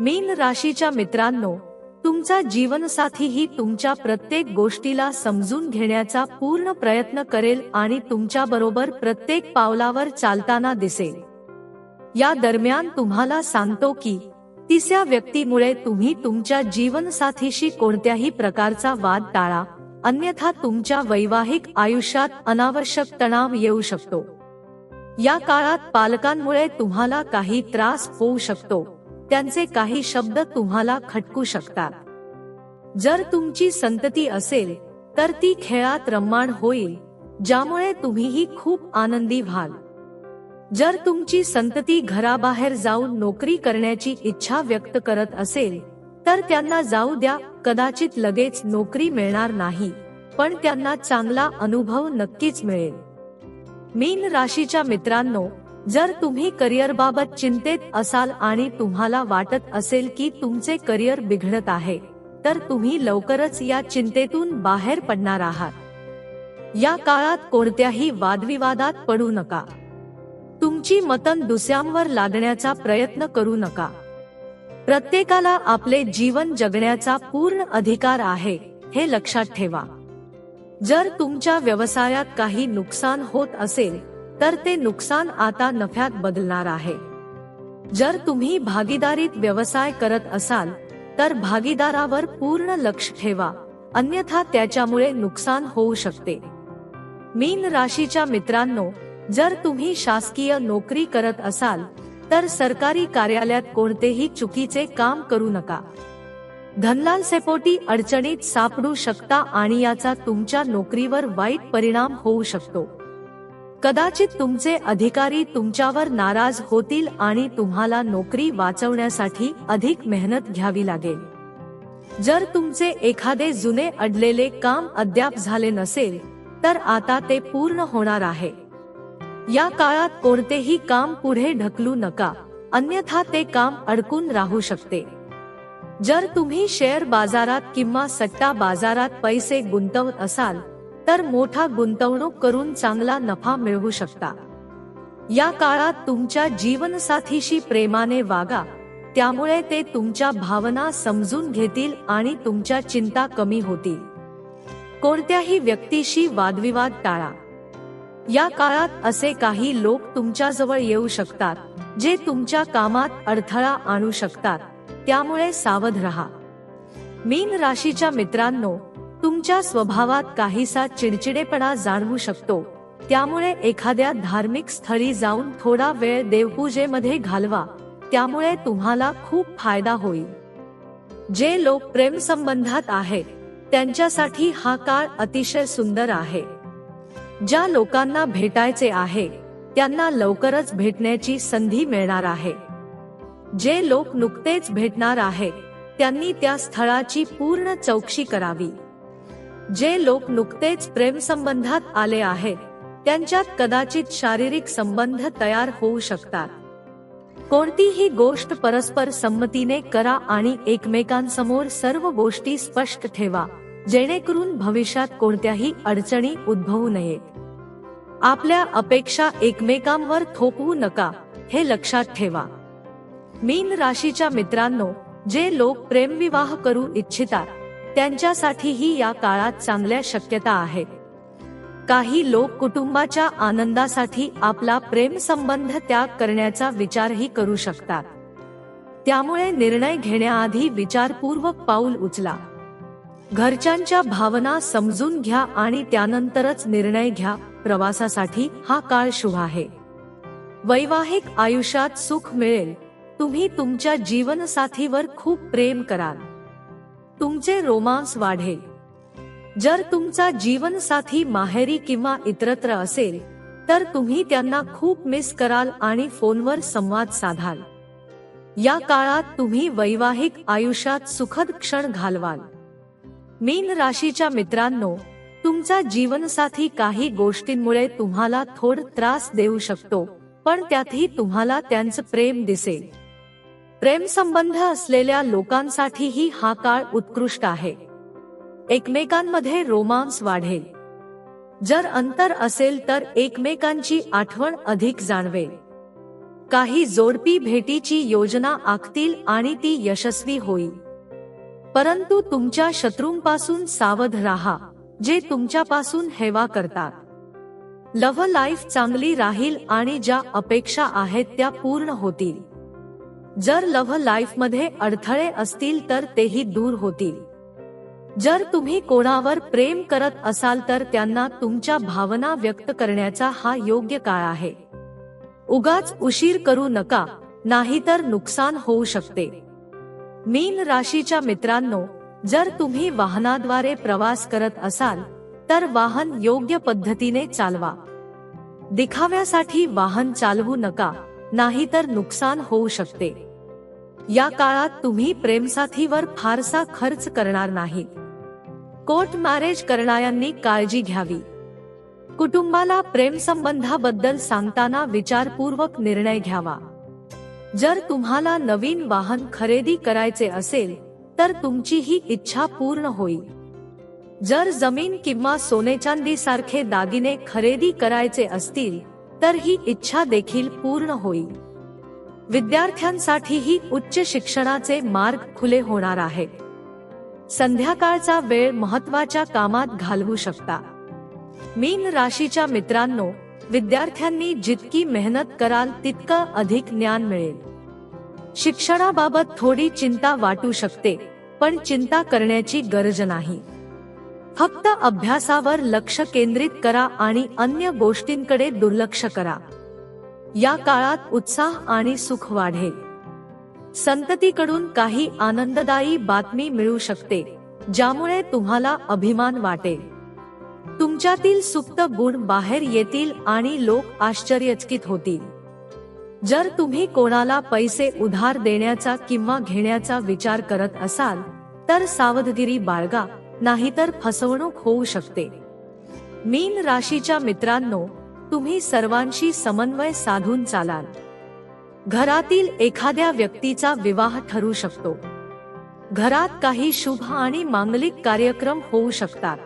मीन राशीच्या मित्रांनो तुमचा जीवनसाथीही तुमच्या प्रत्येक गोष्टीला समजून घेण्याचा पूर्ण प्रयत्न करेल आणि तुमच्या बरोबर प्रत्येक पावलावर चालताना दिसेल. या दरम्यान तुम्हाला सांगतो की तिसऱ्या व्यक्तीमुळे तुम्ही तुमच्या जीवनसाथीशी कोणत्याही प्रकारचा वाद टाळा अन्यथा तुमच्या वैवाहिक आयुष्यात अनावश्यक तणाव येऊ शकतो. या काळात पालकांमुळे तुम्हाला काही त्रास होऊ शकतो. त्यांचे काही शब्द तुम्हाला खटकू शकतात. जर तुमची संतती असेल तर ती खेळात रम्माण होईल ज्यामुळे तुम्हीही खूप आनंदी व्हाल. जर तुमची संतती घराबाहेर जाऊन नोकरी करण्याची इच्छा व्यक्त करत असेल तर त्यांना जाऊ द्या कदाचित लगेच नोकरी मिळणार नाही पण त्यांना चांगला अनुभव नक्कीच मिळेल. मीन राशीच्या मित्रांनो जर तुम्ही करिअरबाबत चिंतेत असाल आणि तुम्हाला वाटत असेल की तुमचे करिअर बिघडत आहे तर तुम्ही लवकरच या चिंतेतून बाहेर पडणार आहात. या काळात कोणत्याही वादविवादात पडू नका. तुमची मतन दुसऱ्यांवर लादण्याचा प्रयत्न करू नका. प्रत्येकाला आपले जीवन जगण्याचा पूर्ण अधिकार आहे हे लक्षात ठेवा. जर तुमच्या व्यवसायात काही नुकसान होत असेल तर ते नुकसान आता नफ्यात बदलणार आहे. जर तुम्ही भागीदारीत व्यवसाय करत असाल तर भागीदारावर पूर्ण लक्ष ठेवा अन्यथा त्याच्यामुळे नुकसान होऊ शकते. मीन राशीच्या मित्रांनो जर तुम्ही शासकीय नोकरी करत असाल तर सरकारी कार्यालयात कोणतेही चुकीचे काम करू नका. धनलाल सेपोटी अडचणीत सापडू शकता आणि याचा तुमच्या नोकरीवर वाईट परिणाम होऊ शकतो. कदाचित तुमचे अधिकारी तुमच्यावर नाराज होतील आणि तुम्हाला नोकरी वाचवण्यासाठी अधिक मेहनत घ्यावी लागेल. जर तुमचे एखादे जुने अडलेले काम अद्याप झाले नसेल तर आता ते पूर्ण होणार आहे. या काळात कोणतेही काम पुढे ढकलू नका अन्यथा ते काम अडकून राहू शकते. जर तुम्ही शेअर बाजारात किंवा सट्टा बाजारात पैसे गुंतवत असाल तर मोठा गुंतवणूक करून चांगला नफा मिळवू शकता. या काळात तुमच्या जीवनसाथीशी प्रेमाने वागा त्यामुळे ते तुमच्या भावना समजून घेतील आणि तुमच्या चिंता कमी होतील. कोणत्याही व्यक्तीशी वादविवाद टाळा. या काळात असे काही लोक तुमच्याजवळ येऊ शकतात जे तुमच्या कामात अडथळा आणू शकतात त्यामुळे सावध राहा. मीन राशीच्या मित्रांनो तुमच्या स्वभावात काहीसा चिडचिडेपणा जाणवू शकतो. त्यामुळे एखाद्या धार्मिक स्थळी जाऊन थोडा वेळ देवपूजेमध्ये घालवा. त्यामुळे तुम्हाला खूप फायदा होईल. जे लोक प्रेम संबंधात आहेत त्यांच्यासाठी हा काळ अतिशय सुंदर आहे. ज्या लोकांना भेटायचे आहे त्यांना लवकरच भेटण्याची संधी मिळणार आहे. जे लोक नुकतेच भेटणार आहेत त्यांनी त्या स्थळाची पूर्ण चौकशी करावी. जे लोक नुकतेच प्रेम संबंधात आले आहेत त्यांच्यात कदाचित शारीरिक संबंध तयार होऊ शकतात. कोणतीही गोष्ट परस्पर संमतीने करा आणि एकमेकांसमोर सर्व गोष्टी स्पष्ट ठेवा जेणेकरून भविष्यात कोणत्याही अडचणी उद्भवू नयेत. आपल्या अपेक्षा एकमेकांवर थोपवू नका हे लक्षात ठेवा. मीन राशीच्या मित्रांनो जे लोक प्रेमविवाह करू इच्छितात त्यांच्यासाठीही या काळात चांगल्या शक्यता आहेत. काही लोक कुटुंबाच्या आनंदासाठी आपला प्रेम संबंध त्याग करण्याचा विचारही करू शकतात. त्यामुळे निर्णय घेण्याआधी विचारपूर्वक पाऊल उचला. घरच्यांच्या भावना समजून घ्या आणि त्यानंतरच निर्णय घ्या प्रवासासाठी हा काळ शुभ आहे. वैवाहिक आयुष्यात सुख मिळेल. तुम्ही तुमच्या जीवनसाथीवर खूप प्रेम कराल. तुमचे रोमांस वाढेल. जर तुमचा जीवनसाथी माहेरी किंवा इतरत्र असेल तर तुम्ही त्यांना खूप मिस कराल आणि फोनवर संवाद साधाल. या काळात तुम्ही वैवाहिक आयुष्यात सुखद क्षण घालवाल. मीन राशीच्या मित्रांनो तुमचा जीवनसाथी काही गोष्टींमुळे तुम्हाला थोड त्रास देऊ शकतो पण त्यातही तुम्हाला त्यांचं प्रेम दिसेल. प्रेमसंबंध असलेल्या लोकांसाठीही हा काळ उत्कृष्ट आहे. एकमेकांमध्ये रोमांस वाढेल. जर अंतर असेल तर एकमेकांची आठवण अधिक जाणवेल. काही जोडपी भेटीची योजना आखतील आणि ती यशस्वी होईल. परंतु तुमच्या शत्रूंपासून सावध राहा जे तुमच्यापासून हेवा करतात. लव्ह लाईफ चांगली राहील आणि ज्या अपेक्षा आहेत त्या पूर्ण होतील. जर लव्ह लाईफमध्ये अडथळे असतील तर तेही दूर होतील. जर तुम्ही कोणावर प्रेम करत असाल तर त्यांना तुमच्या भावना व्यक्त करण्याचा हा योग्य काळ आहे. उगाच उशीर करू नका नाहीतर नुकसान होऊ शकते. मीन राशीच्या मित्रांनो जर तुम्ही वाहनाद्वारे प्रवास करत असाल तर वाहन योग्य पद्धतीने चालवा. दिखाव्यासाठी वाहन चालवू नका नाहीतर नुकसान होऊ शकते. या काळात तुम्ही प्रेमसाथीवर फारसा खर्च करणार नाहीत. कोर्ट मॅरेज करणाऱ्यांनी काळजी घ्यावी. कुटुंबाला प्रेमसंबंधाबद्दल सांगताना विचारपूर्वक निर्णय घ्यावा. जर तुम्हाला नवीन वाहन खरेदी करायचे असेल तर तुमची ही इच्छा पूर्ण होईल. जर जमीन किंवा सोने चांदी सारखे दागिने खरेदी करायचे असतील तर ही इच्छा देखील पूर्ण होईल. विद्यार्थ्यांसाठीही उच्च शिक्षणाचे मार्ग खुले होणार आहेत संध्याकाळचा वेळ महत्त्वाच्या कामात घालवू शकता. मीन राशीच्या मित्रांनो विद्यार्थ्यांनी जितकी मेहनत कराल तितकं अधिक ज्ञान मिळेल. शिक्षणाबाबत थोडी चिंता वाटू शकते पण चिंता करण्याची गरज नाही. फक्त अभ्यासावर लक्ष केंद्रित करा आणि अन्य गोष्टींकडे दुर्लक्ष करा. या काळात उत्साह आणि सुख वाढेल. संततीकडून काही आनंददायी बातमी मिळू शकते ज्यामुळे तुम्हाला अभिमान वाटेल. तुमच्यातील सुप्त गुण बाहेर येतील आणि लोक आश्चर्यचकित होतील. जर तुम्ही कोणाला पैसे उधार देण्याचा किंवा घेण्याचा विचार करत असाल तर सावधगिरी बाळगा नाहीतर फसवणूक होऊ शकते. मीन राशीच्या मित्रांनो तुम्ही सर्वांशी समन्वय साधून चालाल. घरातील एखाद्या व्यक्तीचा विवाह ठरू शकतो. घरात काही शुभ आणि मांगलिक कार्यक्रम होऊ शकतात.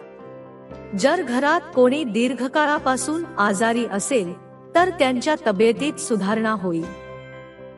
जर घरात कोणी दीर्घकाळापासून आजारी असेल तर त्यांच्या तब्येतीत सुधारणा होईल.